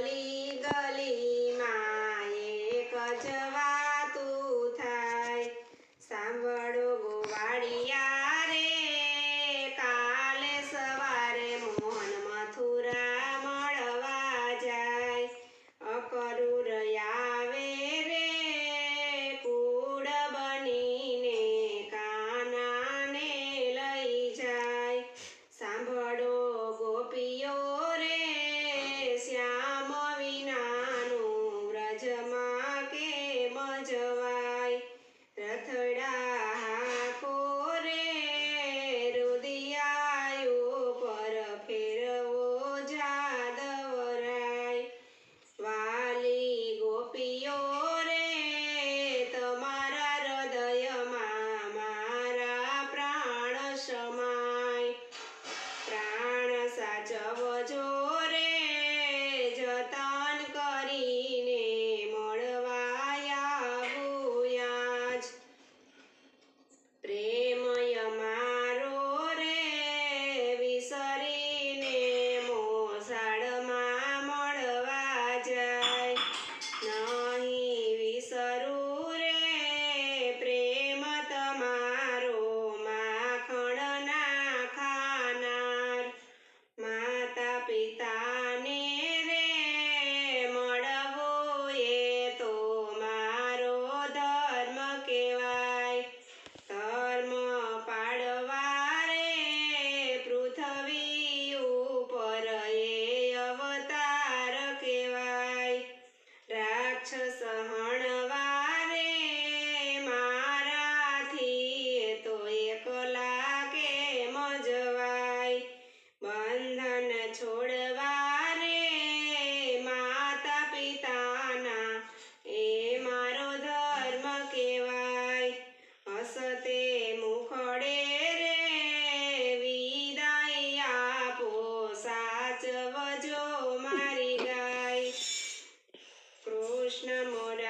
ગલી ગલીમાં એક જ જવાય. રથડા હાકો રે રુદિયાયો પર ફેરવો જાદવરાય. વાલી ગોપીઓ રે, તમારા હૃદયમાં મારા પ્રાણ સમાય. પ્રાણ સાચવજો બંધન છોડવા રે માતા પિતાના એ મારો ધર્મ કહેવાય. હસતે મુખડે રે, વિદાય આપો, સાચવજો મારી ગાય. કૃષ્ણ મોરા